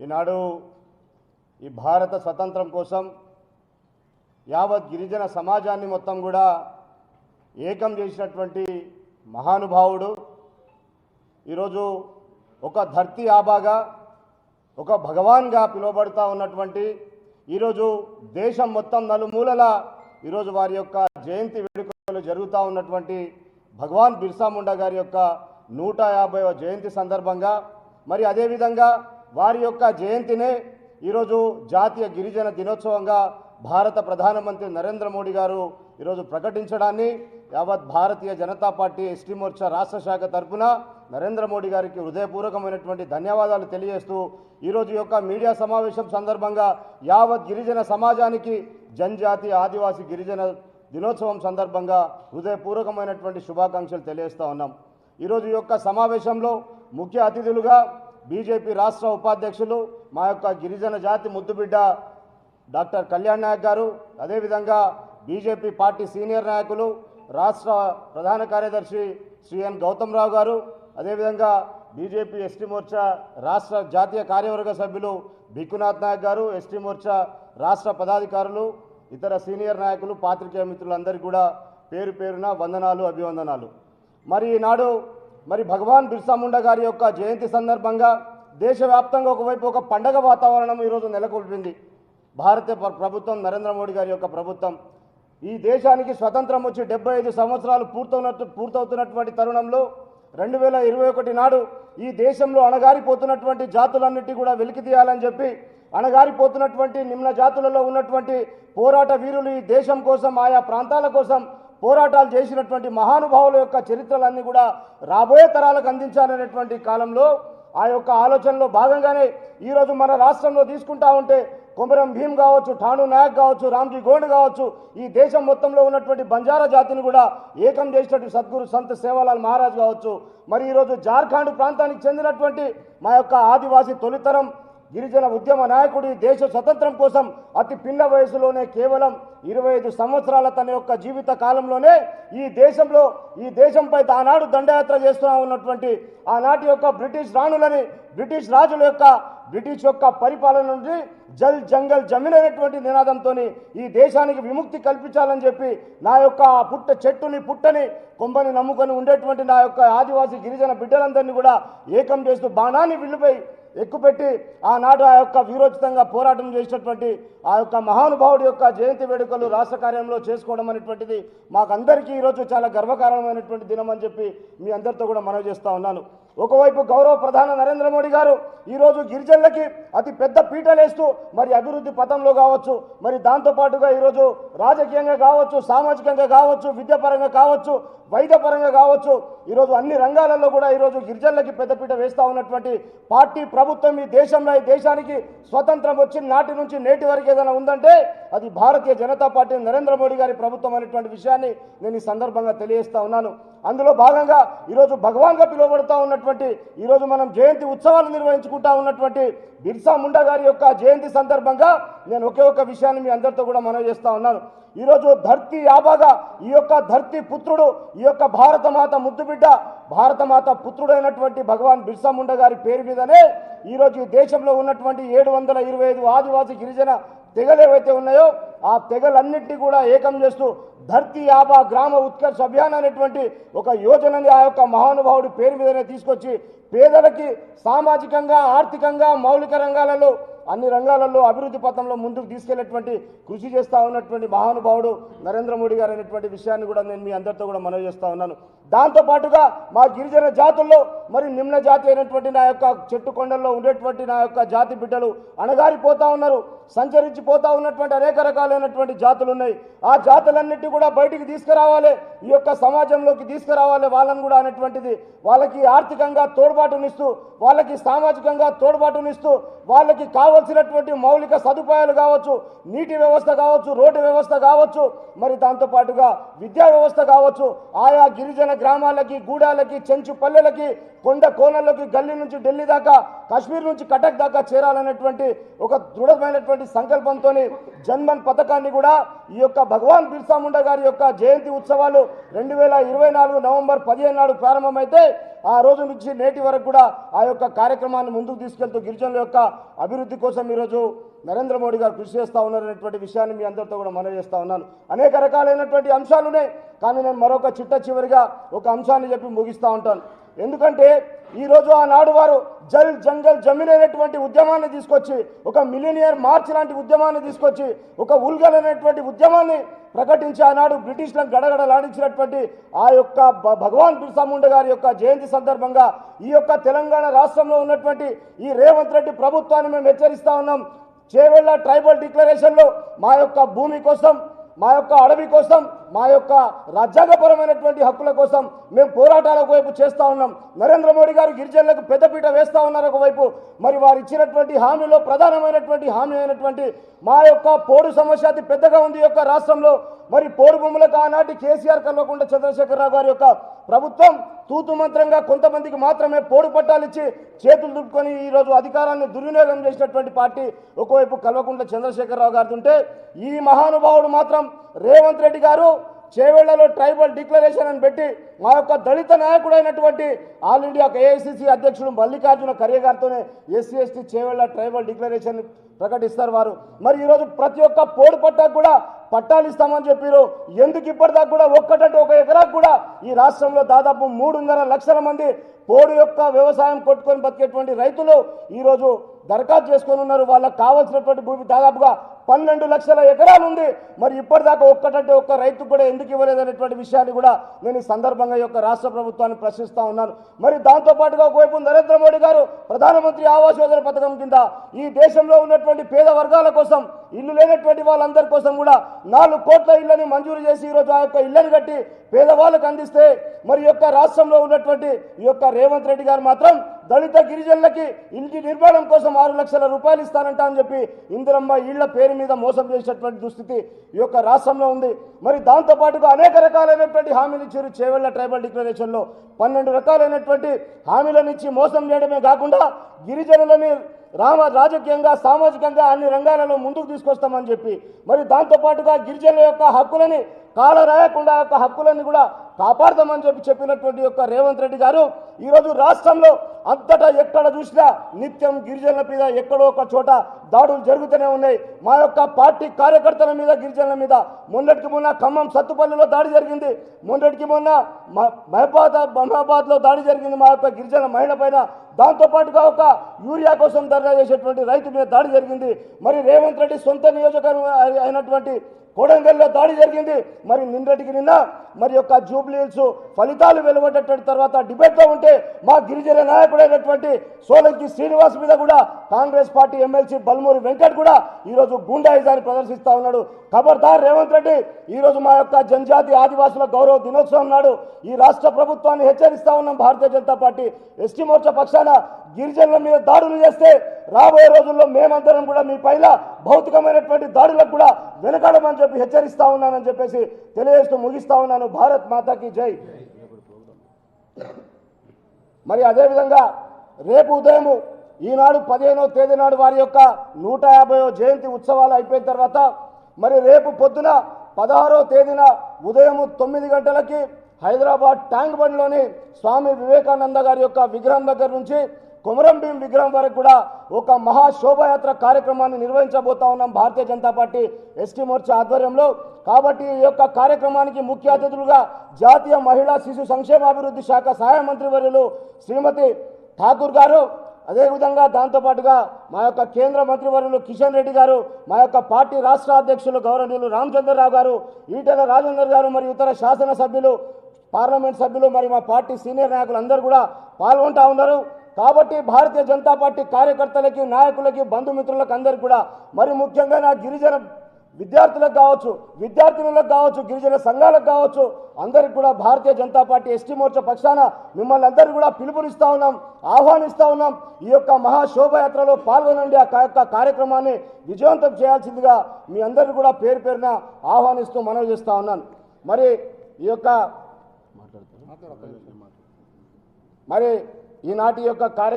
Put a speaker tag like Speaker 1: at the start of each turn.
Speaker 1: ఈనాడు ఈ భారత స్వతంత్రం కోసం యావత్ గిరిజన సమాజాన్ని మొత్తం కూడా ఏకం చేసినటువంటి మహానుభావుడు. ఈరోజు ఒక ధర్తీ ఆబాగా ఒక భగవాన్గా పిలువబడుతూ ఉన్నటువంటి ఈరోజు దేశం మొత్తం నలుమూలల ఈరోజు వారి యొక్క జయంతి వేడుకలు జరుగుతూ ఉన్నటువంటి భగవాన్ బిర్సా ముండా గారి యొక్క నూట యాభైవ జయంతి సందర్భంగా మరి అదేవిధంగా వారి యొక్క జయంతినే ఈరోజు జాతీయ గిరిజన దినోత్సవంగా భారత ప్రధానమంత్రి నరేంద్ర మోడీ గారు ఈరోజు ప్రకటించడాన్ని యావత్ భారతీయ జనతా పార్టీ ఎస్టీ మోర్చా రాష్ట్ర శాఖ తరఫున నరేంద్ర మోడీ గారికి హృదయపూర్వకమైనటువంటి ధన్యవాదాలు తెలియజేస్తూ ఈరోజు యొక్క మీడియా సమావేశం సందర్భంగా యావత్ గిరిజన సమాజానికి జనజాతి ఆదివాసీ గిరిజన దినోత్సవం సందర్భంగా హృదయపూర్వకమైనటువంటి శుభాకాంక్షలు తెలియజేస్తూ ఉన్నాం. ఈరోజు యొక్క సమావేశంలో ముఖ్య అతిథులుగా బీజేపీ రాష్ట్ర ఉపాధ్యక్షులు మా యొక్క గిరిజన జాతి ముద్దుబిడ్డ డాక్టర్ కళ్యాణ్ నాయక్ గారు అదేవిధంగా బీజేపీ పార్టీ సీనియర్ నాయకులు రాష్ట్ర ప్రధాన కార్యదర్శి శ్రీ ఎన్ గౌతమ్ రావు గారు అదేవిధంగా బీజేపీ ఎస్టీ మోర్చా రాష్ట్ర జాతీయ కార్యవర్గ సభ్యులు భిక్కునాథ్ నాయక్ గారు ఎస్టీ మోర్చా రాష్ట్ర పదాధికారులు ఇతర సీనియర్ నాయకులు పాత్రికేయ మిత్రులందరికీ కూడా పేరు పేరున వందనాలు అభివందనాలు. మరి ఈనాడు మరి భగవాన్ బిర్సా ముండా గారి యొక్క జయంతి సందర్భంగా దేశవ్యాప్తంగా ఒకవైపు ఒక పండగ వాతావరణం ఈరోజు నెలకొల్పింది. భారత ప్రభుత్వం నరేంద్ర మోడీ గారి యొక్క ప్రభుత్వం. ఈ దేశానికి స్వతంత్రం వచ్చి డెబ్బై ఐదు సంవత్సరాలు పూర్తవునట్టు పూర్తవుతున్నటువంటి తరుణంలో రెండు వేల ఇరవై ఒకటి నాడు ఈ దేశంలో అణగారిపోతున్నటువంటి జాతులన్నిటి కూడా వెలికి తీయాలని చెప్పి అణగారిపోతున్నటువంటి నిమ్న జాతులలో ఉన్నటువంటి పోరాట వీరులు ఈ దేశం కోసం ఆయా ప్రాంతాల కోసం పోరాటాలు చేసినటువంటి మహానుభావుల యొక్క చరిత్రలన్నీ కూడా రాబోయే తరాలకు అందించాలనేటువంటి కాలంలో ఆ యొక్క ఆలోచనలో భాగంగానే ఈరోజు మన రాష్ట్రంలో తీసుకుంటా ఉంటే కొమరం భీమ్ కావచ్చు ఠాణు నాయక్ కావచ్చు రామ్జీ గోండ్ కావచ్చు ఈ దేశం మొత్తంలో ఉన్నటువంటి బంజారా జాతిని కూడా ఏకం చేసినటువంటి సద్గురు సంత సేవాలాల్ మహారాజ్ కావచ్చు. మరి ఈరోజు జార్ఖండ్ ప్రాంతానికి చెందినటువంటి మా యొక్క ఆదివాసీ తొలితరం గిరిజన ఉద్యమ నాయకుడు ఈ దేశ స్వతంత్రం కోసం అతి పిన్న వయసులోనే కేవలం ఇరవై ఐదు సంవత్సరాల తన యొక్క జీవిత కాలంలోనే ఈ దేశంలో ఈ దేశంపై ఆనాడు దండయాత్ర చేస్తున్నా ఉన్నటువంటి ఆనాటి యొక్క బ్రిటిష్ రాణులని బ్రిటిష్ రాజుల యొక్క బ్రిటిష్ యొక్క పరిపాలన నుండి జల్ జంగల్ జమీన్ అనేటువంటి నినాదంతో ఈ దేశానికి విముక్తి కల్పించాలని చెప్పి నా యొక్క పుట్ట చెట్టుని పుట్టని కొంబని నమ్ముకొని ఉండేటువంటి నా యొక్క ఆదివాసీ గిరిజన బిడ్డలందరినీ కూడా ఏకం చేస్తూ బాణాన్ని విల్లుపై ఎక్కుపెట్టి ఆనాడు ఆ యొక్క వీరోచితంగా పోరాటం చేసినటువంటి ఆ యొక్క మహానుభావుడి యొక్క జయంతి వేడుకలు రాష్ట్ర కార్యంలో చేసుకోవడం అనేటువంటిది మాకందరికీ ఈరోజు చాలా గర్వకారణమైనటువంటి దినం అని చెప్పి మీ అందరితో కూడా మనవి చేస్తూ ఉన్నాను. ఒకవైపు గౌరవ ప్రధాన నరేంద్ర మోడీ గారు ఈరోజు గిరిజనులకి అతి పెద్ద పీటలేస్తూ మరి అభివృద్ధి పథంలో కావచ్చు మరి దాంతోపాటుగా ఈరోజు రాజకీయంగా కావచ్చు సామాజికంగా కావచ్చు విద్యాపరంగా కావచ్చు వైద్యపరంగా కావచ్చు ఈరోజు అన్ని రంగాలలో కూడా ఈరోజు గిరిజనులకి పెద్దపీట వేస్తా ఉన్నటువంటి పార్టీ ప్రభుత్వం ఈ దేశంలో ఈ దేశానికి స్వతంత్రం వచ్చిన నాటి నుంచి నేటి వరకు ఏదైనా ఉందంటే అది భారతీయ జనతా పార్టీ నరేంద్ర మోడీ గారి ప్రభుత్వం అనేటువంటి విషయాన్ని నేను ఈ సందర్భంగా తెలియజేస్తా ఉన్నాను. అందులో భాగంగా ఈరోజు భగవాన్గా పిలువబడుతూ ఉన్నటువంటి ఈరోజు మనం జయంతి ఉత్సవం ఉత్సవాలు నిర్వహించుకుంటా ఉన్నటువంటి బిర్సా ముండా గారి యొక్క జయంతి సందర్భంగా నేను ఒకే ఒక విషయాన్ని మీ అందరితో కూడా మనవి చేస్తా ఉన్నాను. ఈరోజు ధర్తి యాబాగా ఈ యొక్క ధర్తి పుత్రుడు ఈ యొక్క భారతమాత ముద్దుబిడ్డ భారతమాత పుత్రుడైనటువంటి భగవాన్ బిర్సా ముండా గారి పేరు మీదనే ఈరోజు ఈ దేశంలో ఉన్నటువంటి ఏడు వందల ఇరవై ఐదు ఆదివాసీ గిరిజన తెగలు ఏవైతే ఉన్నాయో ఆ తెగలన్నింటినీ కూడా ఏకం చేస్తూ ధర్తీ యాబా గ్రామ ఉత్కర్ష అభియాన్ అనేటువంటి ఒక యోజనని ఆ యొక్క మహానుభావుడి పేరు మీదనే తీసుకొచ్చి పేదలకి సామాజికంగా ఆర్థికంగా మౌలిక రంగాలలో అన్ని రంగాలలో అభివృద్ధి పథంలో ముందుకు తీసుకెళ్ళేటువంటి కృషి చేస్తూ ఉన్నటువంటి మహానుభావుడు నరేంద్ర మోడీ గారు అనేటువంటి విషయాన్ని కూడా నేను మీ అందరితో కూడా మనవి చేస్తూ ఉన్నాను. దాంతో పాటుగా మా గిరిజన జాతుల్లో మరి నిమ్న జాతి అయినటువంటి నా యొక్క చెట్టు కొండల్లో ఉండేటువంటి నా యొక్క జాతి బిడ్డలు అణగారిపోతా ఉన్నారు. సంచరించిపోతూ ఉన్నటువంటి అనేక రకాలైనటువంటి జాతులు ఉన్నాయి. ఆ జాతులన్నిటి కూడా బయటికి తీసుకురావాలి. ఈ యొక్క సమాజంలోకి తీసుకురావాలి వాళ్ళని కూడా అనేటువంటిది. వాళ్ళకి ఆర్థికంగా తోడ్పాటునిస్తూ వాళ్ళకి సామాజికంగా తోడ్పాటునిస్తూ వాళ్ళకి కావలసిన కావాల్సినటువంటి మౌలిక సదుపాయాలు కావచ్చు నీటి వ్యవస్థ కావచ్చు రోడ్డు వ్యవస్థ కావచ్చు మరి దాంతో పాటుగా విద్యా వ్యవస్థ కావచ్చు ఆయా గిరిజన గ్రామాలకి గూడాలకి చెంచు పల్లెలకి కొండ కోనలకి గల్లీ నుంచి ఢిల్లీ దాకా కాశ్మీర్ నుంచి కటక్ దాకా చేరాలనేటువంటి ఒక దృఢమైనటువంటి సంకల్పంతో జన్మన్ పథకాన్ని కూడా ఈ యొక్క భగవాన్ బిర్సా ముండా గారి యొక్క జయంతి ఉత్సవాలు రెండు వేల ఇరవై నాలుగు నవంబర్ పదిహేను నాడు ప్రారంభమైతే ఆ రోజు నుంచి నేటి వరకు కూడా ఆ యొక్క కార్యక్రమాన్ని ముందుకు తీసుకెళ్తూ గిరిజనుల యొక్క అభివృద్ధి కోసం ఈరోజు నరేంద్ర మోడీ గారు కృషి చేస్తూ ఉన్నారనేటువంటి విషయాన్ని మీ అందరితో కూడా మనవి చేస్తా ఉన్నాను. అనేక రకాలైనటువంటి అంశాలు ఉన్నాయి కానీ నేను మరొక చిట్ట చివరిగా ఒక అంశాన్ని చెప్పి ముగిస్తూ ఉంటాను. ఎందుకంటే ఈరోజు ఆనాడు వారు జల్ జంగల్ జమీన్ అనేటువంటి ఉద్యమాన్ని తీసుకొచ్చి ఒక మిలినియర్ మార్చ్ లాంటి ఉద్యమాన్ని తీసుకొచ్చి ఒక ఉల్గల్ అనేటువంటి ఉద్యమాన్ని ప్రకటించి ఆనాడు బ్రిటిష్లను గడగడలాడించినటువంటి ఆ యొక్క భ- భగవాన్ బిర్సా గారి యొక్క జయంతి సందర్భంగా ఈ యొక్క తెలంగాణ రాష్ట్రంలో ఉన్నటువంటి ఈ రేవంత్ రెడ్డి ప్రభుత్వాన్ని మేము హెచ్చరిస్తా ఉన్నాం. చేవెళ్ళ ట్రైబల్ డిక్లరేషన్లో మా యొక్క భూమి కోసం మా యొక్క అడవి కోసం మా యొక్క రాజ్యాంగపరమైనటువంటి హక్కుల కోసం మేము పోరాటాలకు వైపు చేస్తా ఉన్నాం. నరేంద్ర మోడీ గారు గిరిజనులకు పెద్దపీట వేస్తా ఉన్నారు ఒకవైపు. మరి వారు ఇచ్చినటువంటి హామీలో ప్రధానమైనటువంటి హామీ అయినటువంటి మా యొక్క పోడు సమస్య అతి పెద్దగా ఉంది యొక్క రాష్ట్రంలో. మరి పోడు భూములకు ఆనాటి కేసీఆర్ కల్వకుంట్ల చంద్రశేఖరరావు గారి యొక్క ప్రభుత్వం తూతు మంత్రంగా కొంతమందికి మాత్రమే పోడు పట్టాలు ఇచ్చి చేతులు దుట్టుకొని ఈరోజు అధికారాన్ని దుర్వినియోగం చేసినటువంటి పార్టీ ఒకవైపు కల్వకుంట్ల చంద్రశేఖరరావు గారిది ఉంటే ఈ మహానుభావుడు మాత్రం రేవంత్ రెడ్డి గారు చేవేళ్ళలో ట్రైబల్ డిక్లరేషన్ అని పెట్టి మా యొక్క దళిత నాయకుడైనటువంటి ఆల్ ఇండియా ఏఐసిసి అధ్యక్షుడు Mallikarjuna Kharge గారితోనే SC ST Chevella tribal declaration ప్రకటిస్తారు వారు. మరి ఈరోజు ప్రతి ఒక్క పోడు పట్టాకు కూడా పట్టాలు ఇస్తామని చెప్పారు ఎందుకు ఇప్పటిదాకా కూడా ఒక్కటంటే ఒక ఎకరాకు కూడా ఈ రాష్ట్రంలో దాదాపు మూడున్నర లక్షల మంది పోడు యొక్క వ్యవసాయం కొట్టుకొని బతికేటువంటి రైతులు ఈరోజు దరఖాస్తు చేసుకొని ఉన్నారు. వాళ్ళకి కావాల్సినటువంటి భూమి దాదాపుగా పన్నెండు లక్షల ఎకరాలు ఉంది. మరి ఇప్పటిదాకా ఒక్కటంటే ఒక్క రైతు కూడా ఎందుకు ఇవ్వలేదనేటువంటి విషయాన్ని కూడా నేను ఈ సందర్భంగా ఈ యొక్క రాష్ట్ర ప్రభుత్వాన్ని ప్రశ్నిస్తా ఉన్నాను మరి దాంతోపాటుగా ఒకవైపు నరేంద్ర మోడీ గారు ప్రధానమంత్రి ఆవాస్ యోజన పథకం కింద ఈ దేశంలో ఉన్నటువంటి పేద వర్గాల కోసం ఇల్లు లేనటువంటి వాళ్ళందరి కోసం కూడా నాలుగు కోట్ల ఇళ్ళని మంజూరు చేసి ఈరోజు ఆ యొక్క ఇళ్ళను కట్టి పేదవాళ్ళకు అందిస్తే మరి యొక్క రాష్ట్రంలో ఉన్నటువంటి ఈ యొక్క రేవంత్ రెడ్డి గారు మాత్రం దళిత గిరిజనులకి ఇంటి నిర్మాణం కోసం ఆరు లక్షల రూపాయలు ఇస్తానంట అని చెప్పి ఇందిరమ్మ ఇళ్ళ పేరు మీద మోసం చేసినటువంటి దుస్థితి ఈ యొక్క రాష్ట్రంలో ఉంది. మరి దాంతోపాటుగా అనేక రకాలైనటువంటి హామీలు ఇచ్చారు. చేవెళ్ళ ట్రైబల్ డిక్లరేషన్లో పన్నెండు రకాలైనటువంటి హామీలను ఇచ్చి మోసం చేయడమే కాకుండా గిరిజనులని రామ రాజకీయంగా సామాజికంగా అన్ని రంగాలలో ముందుకు తీసుకొస్తామని చెప్పి మరి దాంతోపాటుగా గిరిజనుల యొక్క హక్కులని కాల రాయకుండా యొక్క హక్కులని కూడా కాపాడదామని చెప్పి చెప్పినటువంటి యొక్క రేవంత్ రెడ్డి గారు ఈరోజు రాష్ట్రంలో అంతటా ఎక్కడ చూసినా నిత్యం గిరిజనుల మీద ఎక్కడో ఒక చోట దాడులు జరుగుతూనే ఉన్నాయి. మా యొక్క పార్టీ కార్యకర్తల మీద గిరిజనుల మీద మొన్నటికి మొన్న ఖమ్మం సత్తుపల్లిలో దాడి జరిగింది. మొన్నటికి మొన్న మహబాద్ మహాబాద్లో దాడి జరిగింది మా యొక్క గిరిజన మహిళ పైన. దాంతోపాటుగా ఒక యూరియా కోసం ధర్నా చేసేటువంటి రైతు మీద దాడి జరిగింది. మరి రేవంత్ రెడ్డి సొంత నియోజకవర్గం అయినటువంటి కోడంగల్లో దాడి జరిగింది. మరి నిన్నటికి నిన్న మరి యొక్క జూబ్లీల్స్ ఫలితాలు వెలువడ్డటువంటి తర్వాత డిబేట్లో ఉంటే మా గిరిజన నాయకుడైనటువంటి సోలంకి శ్రీనివాస్ మీద కూడా కాంగ్రెస్ పార్టీ ఎమ్మెల్సీ బల్మూరి వెంకట్ కూడా ఈరోజు గుండాయిజాన్ని ప్రదర్శిస్తూ ఉన్నాడు. ఖబర్దార్ రేవంత్ రెడ్డి ఈరోజు మా యొక్క జనజాతి ఆదివాసుల గౌరవ దినోత్సవం నాడు ఈ రాష్ట్ర ప్రభుత్వాన్ని హెచ్చరిస్తా ఉన్నాం భారతీయ జనతా పార్టీ ఎస్టీ మోర్చా పక్షాన. గిరిజనుల మీద దాడులు చేస్తే రాబోయే రోజుల్లో మేమందరం కూడా మీ పైన భౌతికమైనటువంటి దాడులకు కూడా వెనకాడమని చెప్పి హెచ్చరిస్తా ఉన్నానని చెప్పేసి తెలియజేస్తూ ముగిస్తా ఉన్నాను. భారత్ మాతాకి జై. మరి అదేవిధంగా రేపు ఉదయము ఈనాడు పదిహేనో తేదీ నాడు వారి యొక్క నూట యాభైవ జయంతి ఉత్సవాలు అయిపోయిన తర్వాత మరి రేపు పొద్దున పదహారో తేదీన ఉదయం తొమ్మిది గంటలకి హైదరాబాద్ ట్యాంక్ బండ్లోని స్వామి వివేకానంద గారి యొక్క విగ్రహం దగ్గర నుంచి కొమరం భీం విగ్రహం వరకు కూడా ఒక మహా శోభాయాత్ర కార్యక్రమాన్ని నిర్వహించబోతా ఉన్నాం భారతీయ జనతా పార్టీ ఎస్టీ మోర్చా ఆధ్వర్యంలో. కాబట్టి ఈ యొక్క కార్యక్రమానికి ముఖ్య అతిథులుగా జాతీయ మహిళా శిశు సంక్షేమాభివృద్ధి శాఖ సహాయ మంత్రి వర్యులు శ్రీమతి ఠాకూర్ గారు అదేవిధంగా దాంతోపాటుగా మా యొక్క కేంద్ర మంత్రివర్యులు కిషన్ రెడ్డి గారు మా యొక్క పార్టీ రాష్ట్ర అధ్యక్షులు గౌరవనీయులు రామచంద్రరావు గారు ఈటెల రాజేందర్ గారు మరియు ఇతర శాసనసభ్యులు పార్లమెంట్ సభ్యులు మరి మా పార్టీ సీనియర్ నాయకులు అందరూ కూడా పాల్గొంటా ఉన్నారు. కాబట్టి భారతీయ జనతా పార్టీ కార్యకర్తలకి నాయకులకి బంధుమిత్రులకు అందరికీ కూడా మరి ముఖ్యంగా నా గిరిజన విద్యార్థులకు కావచ్చు విద్యార్థినులకు కావచ్చు గిరిజన సంఘాలకు కావచ్చు అందరికి కూడా భారతీయ జనతా పార్టీ ఎస్టీ మోర్చా పక్షాన మిమ్మల్ని అందరూ కూడా పిలుపునిస్తా ఉన్నాం ఆహ్వానిస్తా ఉన్నాం. ఈ యొక్క మహాశోభయాత్రలో పాల్గొనండి. ఆ యొక్క కార్యక్రమాన్ని విజయవంతం చేయాల్సిందిగా మీ అందరిని కూడా పేరు పేరున ఆహ్వానిస్తూ మనవి చేస్తా ఉన్నాను. మరి ఈ యొక్క మరి ఈనాటి యొక్క కార్య